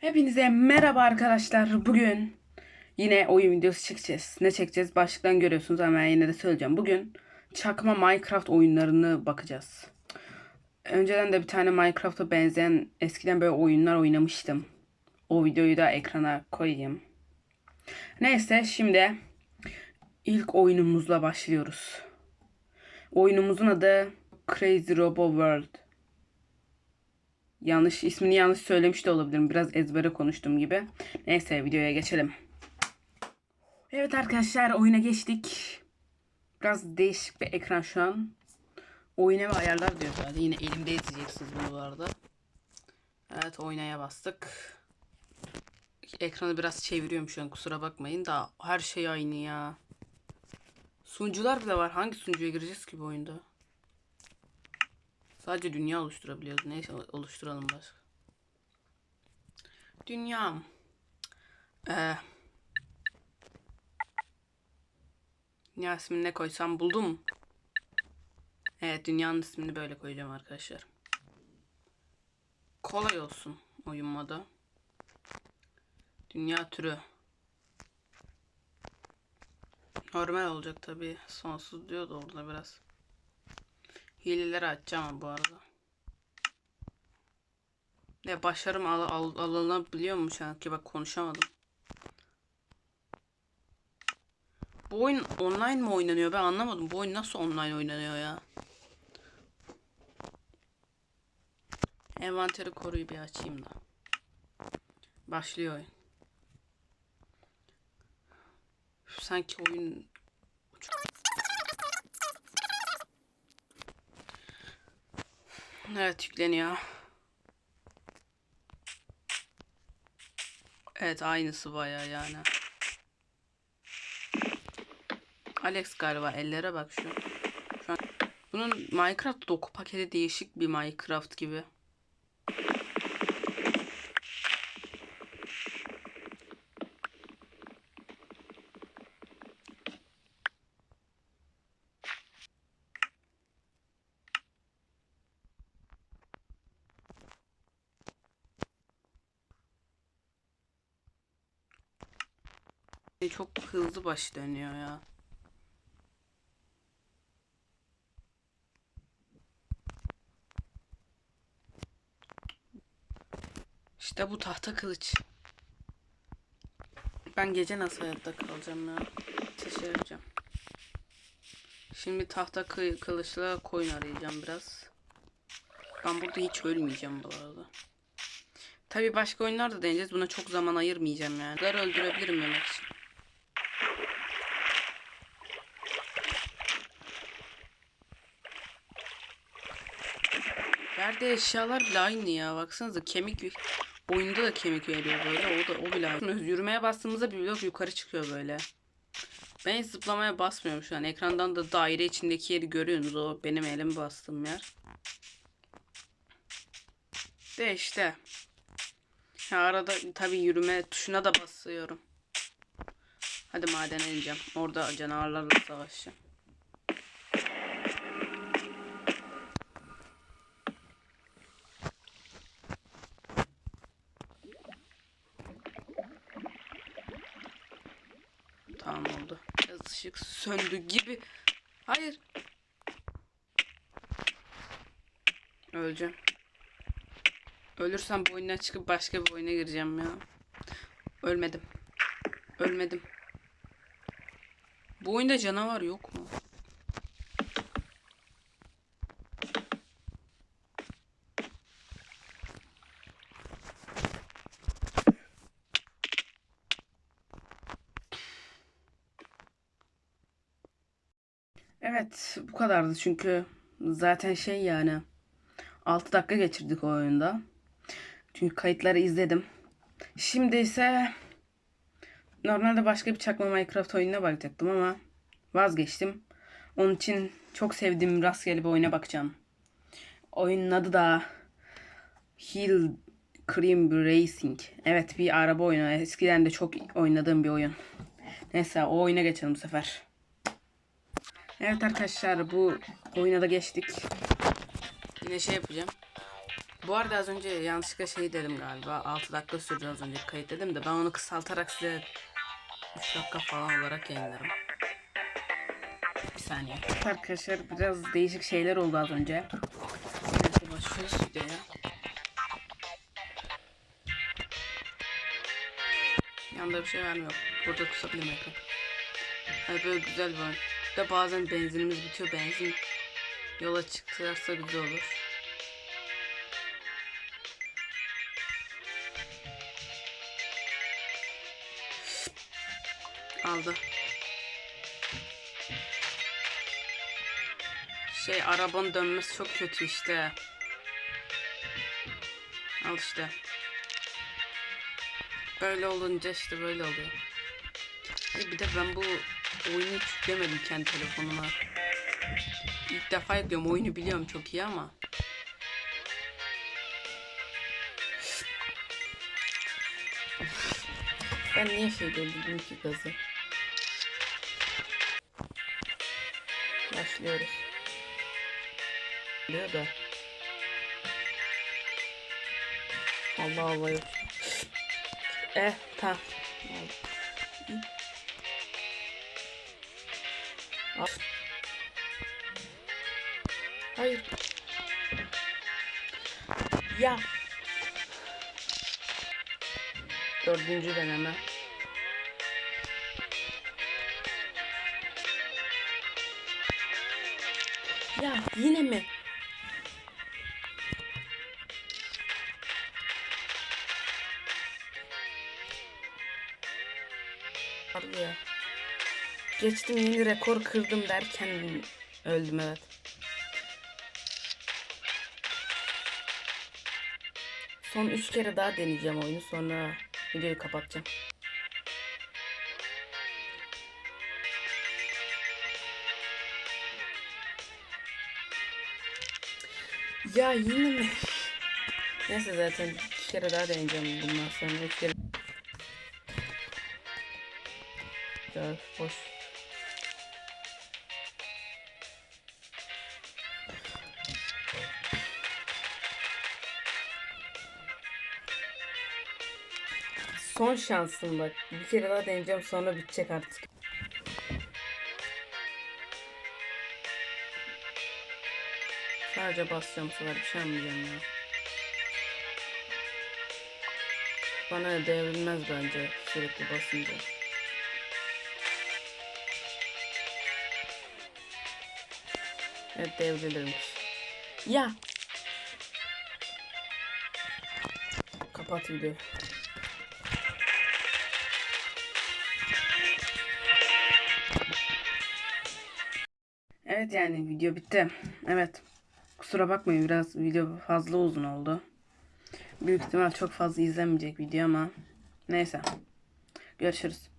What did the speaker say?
Hepinize merhaba arkadaşlar. Bugün yine oyun videosu çekeceğiz. Ne çekeceğiz? Başlıktan görüyorsunuz ama yine de söyleyeceğim. Bugün çakma Minecraft oyunlarını bakacağız. Önceden de bir tane Minecraft'a benzeyen eskiden böyle oyunlar oynamıştım. O videoyu da ekrana koyayım. Neyse şimdi ilk oyunumuzla başlıyoruz. Oyunumuzun adı Crazy Robo World. Yanlış ismini yanlış söylemiş de olabilirim. Biraz ezbere konuştuğum gibi. Neyse videoya geçelim. Evet arkadaşlar oyuna geçtik. Biraz değişik bir ekran şu an. Oyuna ve ayarlar diyor zaten. Yine elimde izleyeceksiniz bunu bu arada. Evet oynaya bastık. Ekranı biraz çeviriyorum şu an kusura bakmayın da her şey aynı ya. Sunucular bile var. Hangi sunucuya gireceğiz ki bu oyunda? Sadece dünya oluşturabiliyoruz. Neyse oluşturalım başka. Dünyam. Ee, dünya ismini ne koysam buldum. Evet dünyanın ismini böyle koyacağım arkadaşlar. Kolay olsun oyun modu. Dünya türü. Normal olacak tabi. Sonsuz diyor da orada biraz. Hileleri açacağım bu arada. Ne başarım al, al, alınabiliyor mu sanki bak konuşamadım. Bu oyun online mi oynanıyor ben anlamadım. Bu oyun nasıl online oynanıyor ya? Envanteri koruyu bir açayım da. Başlıyor oyun. Sanki oyun Evet yükleniyor. Evet aynısı baya yani. Alex galiba ellere bak şu. şu an. Bunun Minecraft doku paketi değişik bir Minecraft gibi. Çok hızlı baş dönüyor ya. İşte bu tahta kılıç. Ben gece nasıl hayatta kalacağım ya? Şaşıracağım. Şimdi tahta kı- kılıçla koyun arayacağım biraz. Ben burada hiç ölmeyeceğim bu arada. Tabi başka oyunlar da deneyeceğiz. Buna çok zaman ayırmayacağım yani. Bunları öldürebilirim yemek için. Yerde eşyalar bile aynı ya. Baksanıza kemik oyunda da kemik veriyor böyle. O da o bile aynı. Yürümeye bastığımızda bir blok yukarı çıkıyor böyle. Ben hiç zıplamaya basmıyorum şu an. Ekrandan da daire içindeki yeri görüyorsunuz. O benim elim bastığım yer. De işte. Ya arada tabii yürüme tuşuna da basıyorum. Hadi madene ineceğim. Orada canavarlarla savaşacağım. Tamam oldu. Biraz ışık söndü gibi. Hayır. Öleceğim. Ölürsem bu oyundan çıkıp başka bir oyuna gireceğim ya. Ölmedim. Ölmedim. Bu oyunda canavar yok mu? Evet bu kadardı çünkü zaten şey yani 6 dakika geçirdik o oyunda. Çünkü kayıtları izledim. Şimdi ise normalde başka bir çakma Minecraft oyununa bakacaktım ama vazgeçtim. Onun için çok sevdiğim rastgele bir oyuna bakacağım. Oyunun adı da Hill Cream Racing. Evet bir araba oyunu. Eskiden de çok oynadığım bir oyun. Neyse o oyuna geçelim bu sefer. Evet arkadaşlar bu oyuna da geçtik. Yine şey yapacağım. Bu arada az önce yanlışlıkla şey dedim galiba. 6 dakika sürdü az önce kayıt dedim de ben onu kısaltarak size 3 dakika falan olarak yayınlarım. Bir saniye. Arkadaşlar biraz değişik şeyler oldu az önce. Neyse başlıyoruz videoya. Yanında bir şey yok. Burada tutabilirim ekran. Hani böyle güzel bir oyun. De bazen benzinimiz bitiyor. Benzin yola çıkarsa güzel olur. Aldı. Şey arabanın dönmesi çok kötü işte. Al işte. Böyle olunca işte böyle oluyor. E bir de ben bu oyunu yüklemedim kendi telefonuma. İlk defa yüklüyorum. Oyunu biliyorum çok iyi ama. Ben niye şey doldurdum ki gazı? Başlıyoruz. Diyor da. Allah Allah. Eh tamam. Al. Hayır. Ya. Dördüncü deneme. Ya yine mi? Ya. Geçtim yeni rekor kırdım derken öldüm evet. Son 3 kere daha deneyeceğim oyunu sonra videoyu kapatacağım. Ya yine mi? Neyse zaten iki kere daha deneyeceğim bundan sonra. Üç. Ya boş. Son şansım bak. Bir kere daha deneyeceğim sonra bitecek artık. Sadece basacağım bu sefer bir şey yapmayacağım ya. Bana devrilmez bence sürekli basınca. Evet devrilirmiş. Ya. Kapat videoyu. Evet yani video bitti. Evet. Kusura bakmayın biraz video fazla uzun oldu. Büyük ihtimal çok fazla izlenmeyecek video ama neyse. Görüşürüz.